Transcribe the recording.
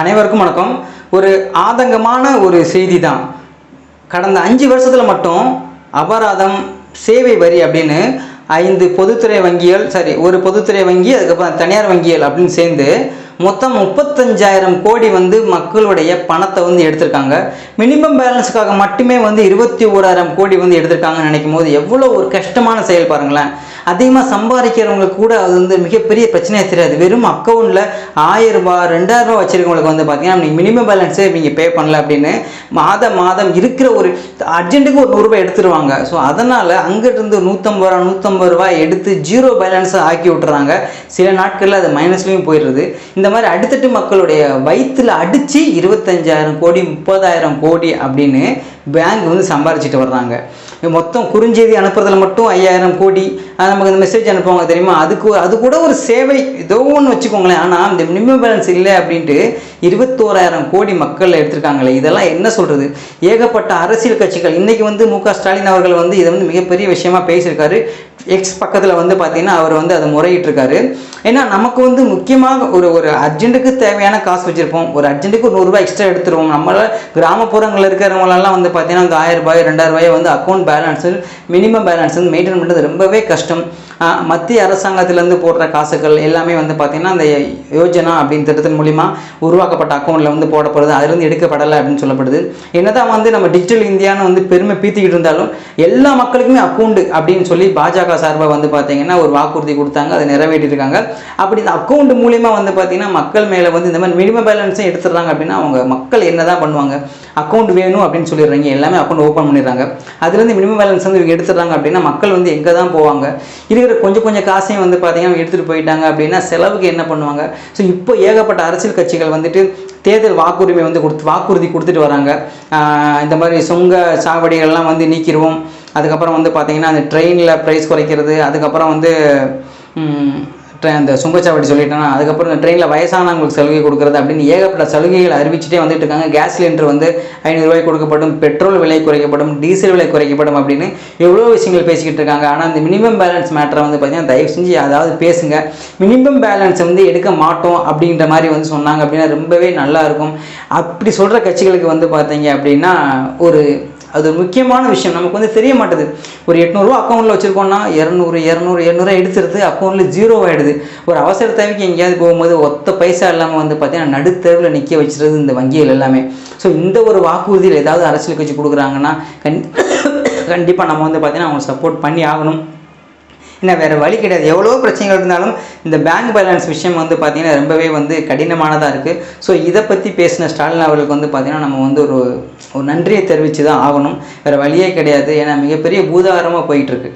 அனைவருக்கும் வணக்கம். ஒரு ஆதங்கமான ஒரு செய்தி தான் கடந்த அஞ்சு வருஷத்தில் மட்டும் அபராதம் சேவை வரி அப்படின்னு ஐந்து பொதுத்துறை வங்கிகள் சரி ஒரு பொதுத்துறை வங்கி அதுக்கப்புறம் தனியார் வங்கிகள் அப்படின்னு சேர்ந்து மொத்தம் முப்பத்தஞ்சாயிரம் கோடி வந்து மக்களுடைய பணத்தை வந்து எடுத்திருக்காங்க. மினிமம் பேலன்ஸுக்காக மட்டுமே வந்து இருபத்தி ஓராயிரம் கோடி வந்து எடுத்திருக்காங்கன்னு நினைக்கும் போது எவ்வளோ ஒரு கஷ்டமான செயல் பாருங்களேன். அதிகமாக சம்பாதிக்கிறவங்களுக்கு கூட அது வந்து மிகப்பெரிய பிரச்சனையே தெரியாது. வெறும் அக்கௌண்ட்டில் ஆயிரம் ரூபாய் ரெண்டாயிரம் ரூபா வச்சிருக்கவங்களுக்கு வந்து பார்த்தீங்கன்னா நீங்கள் மினிமம் பேலன்ஸே நீங்கள் பே பண்ணல அப்படின்னு மாதம் மாதம் இருக்கிற ஒரு அர்ஜென்ட்டுக்கு ஒரு நூறுரூபா எடுத்துருவாங்க. ஸோ அதனால் அங்கிட்டிருந்து நூற்றம்பது ரூபா நூற்றம்பது ரூபாய் எடுத்து ஜீரோ பேலன்ஸை ஆக்கி விட்டுறாங்க. சில நாட்களில் அது மைனஸ்லேயும் போயிடுது. இந்த மாதிரி அடுத்தட்டு மக்களுடைய வயிற்றில் அடித்து இருபத்தஞ்சாயிரம் கோடி முப்பதாயிரம் கோடி அப்படின்னு பேங்க் வந்து சம்பாரிச்சிட்டு வர்றாங்க. மொத்தம் குறுஞ்செய்தி அனுப்புறதுல மட்டும் ஐயாயிரம் கோடி நமக்கு இந்த மெசேஜ் அனுப்புவாங்க தெரியுமா? அதுக்கு அது கூட ஒரு சேவை ஏதோ ஒன்று வச்சுக்கோங்களேன். ஆனால் இந்த மினிமம் பேலன்ஸ் இல்லை அப்படின்ட்டு இருபத்தோராயிரம் கோடி மக்கள் எடுத்திருக்காங்களே இதெல்லாம் என்ன சொல்கிறது ஏகப்பட்ட அரசியல் கட்சிகள். இன்றைக்கி வந்து மு ஸ்டாலின் அவர்கள் வந்து இதை வந்து மிகப்பெரிய விஷயமா பேசியிருக்காரு. எக்ஸ் பக்கத்தில் வந்து பார்த்தீங்கன்னா அவர் வந்து அதை முறையிட்டிருக்காரு. ஏன்னா நமக்கு வந்து முக்கியமாக ஒரு ஒரு அர்ஜென்ட்டுக்கு தேவையான காசு வச்சுருப்போம். ஒரு அர்ஜென்ட்டுக்கு ஒரு நூறுரூவா எக்ஸ்ட்ரா எடுத்துருவோம். நம்மளால் கிராமப்புறங்களில் இருக்கிறவங்களெல்லாம் வந்து பார்த்தீங்கன்னா அந்த ஆயிரம் ரூபாய் ரெண்டாயிரம் ரூபாய் வந்து அக்கௌண்ட் பேலன்ஸு மினிமம் பேலன்ஸ் வந்து மெயின்டைன் பண்ணுறது ரொம்பவே கஷ்டம். மத்திய அரசாங்கத்திலேருந்து போடுற காசுகள் எல்லாமே வந்து பார்த்திங்கன்னா அந்த யோஜனா அப்படின்னு திட்டத்தின் மூலிமா உருவாக்கப்பட்ட அக்கௌண்ட்டில் வந்து போடப்படுது. அதுலேருந்து எடுக்கப்படலை அப்படின்னு சொல்லப்படுது. என்னதான் வந்து நம்ம டிஜிட்டல் இந்தியான்னு வந்து பெருமை பீத்திக்கிட்டு இருந்தாலும் எல்லா மக்களுக்குமே அக்கௌண்ட் அப்படின்னு சொல்லி பாஜக சார்பாக வந்து பார்த்தீங்கன்னா ஒரு வாக்குறுதி கொடுத்தாங்க. அதை நிறைவேற்றிருக்காங்க. அப்படி இந்த அக்கௌண்ட் மூலிமா வந்து பார்த்தீங்கன்னா மக்கள் மேலே வந்து இந்த மாதிரி மினிமம் பேலன்ஸும் எடுத்துடுறாங்க அப்படின்னா அவங்க மக்கள் என்ன தான் பண்ணுவாங்க? அக்கௌண்ட் வேணும் அப்படின்னு சொல்லிடுறாங்க. எல்லாமே அக்கௌண்ட் ஓப்பன் பண்ணிடுறாங்க. அதுலேருந்து மினிமம் பேலன்ஸ் வந்து இவங்க எடுத்துடுறாங்க அப்படின்னா மக்கள் வந்து எங்கே தான் போவாங்க இருக்கிற கொஞ்சம் கொஞ்சம் காசையும் வந்து பார்த்தீங்கன்னா எடுத்துகிட்டு போயிட்டாங்க அப்படின்னா செலவுக்கு என்ன பண்ணுவாங்க? ஸோ இப்போ ஏகப்பட்ட அரசியல் கட்சிகள் வந்துட்டு தேர்தல் வாக்குரிமை வந்து கொடுத்து வாக்குறுதி கொடுத்துட்டு வராங்க. இந்த மாதிரி சுங்க சாவடிகள்லாம் வந்து நீக்கிடுவோம் அதுக்கப்புறம் வந்து பார்த்தீங்கன்னா அந்த ட்ரெயினில் ப்ரைஸ் குறைக்கிறது அதுக்கப்புறம் வந்து அந்த சுங்கச்சாவடி சொல்லிட்டேன்னா அதுக்கப்புறம் இந்த ட்ரெயினில் வயசானவங்களுக்கு சலுகை கொடுக்குறது அப்படின்னு ஏகப்பட்ட சலுகைகள் அறிவிச்சிட்டே வந்துட்டு இருக்காங்க. கேஸ் சிலிண்டர் வந்து ஐநூறுரூவாய் கொடுக்கப்படும் பெட்ரோல் விலை குறைக்கப்படும் டீசல் விலை குறைக்கப்படும் அப்படின்னு எவ்வளோ விஷயங்கள் பேசிக்கிட்டு இருக்காங்க. ஆனால் இந்த மினிமம் பேலன்ஸ் மேட்டரை வந்து பார்த்தீங்கன்னா தயவு செஞ்சு அதாவது பேசுங்க. மினிமம் பேலன்ஸ் வந்து எடுக்க மாட்டோம் அப்படின்ற மாதிரி வந்து சொன்னாங்க அப்படின்னா ரொம்பவே நல்லா இருக்கும். அப்படி சொல்கிற கட்சிகளுக்கு வந்து பார்த்தீங்க அப்படின்னா ஒரு அது ஒரு முக்கியமான விஷயம். நமக்கு வந்து தெரிய மாட்டுது. ஒரு எட்நூறுரூவா அக்கௌண்ட்டில் வச்சுருக்கோம்னா இரநூறு இரநூறு இரநூறுவா எடுத்துருது அக்கௌண்ட்டில் ஜீரோ ஆகிடுது ஒரு அவசர தேவைக்கு எங்கேயாவது போகும்போது ஒத்த பைசா இல்லாமல் வந்து பார்த்தீங்கன்னா நடுத்தருவில் நிற்க வச்சுருது இந்த வங்கிகள் எல்லாமே. ஸோ இந்த ஒரு வாக்குறுதியில் ஏதாவது அரசியல் கட்சி கொடுக்குறாங்கன்னா கண் கண்டிப்பாக நம்ம வந்து பார்த்தீங்கன்னா அவங்க சப்போர்ட் பண்ணி ஆகணும். என்ன வேறு வழி கிடையாது. எவ்வளோ பிரச்சனைகள் இருந்தாலும் இந்த பேங்க் பேலன்ஸ் விஷயம் வந்து பார்த்திங்கன்னா ரொம்பவே வந்து கடினமானதாக இருக்குது ஸோ இதை பற்றி பேசின ஸ்டாலின் அவர்களுக்கு வந்து பார்த்திங்கன்னா நம்ம வந்து ஒரு ஒரு நன்றியை தெரிவித்து தான் ஆகணும். வேறு வழியே கிடையாது. ஏன்னா மிகப்பெரிய பூதாகரமாக போயிட்டுருக்கு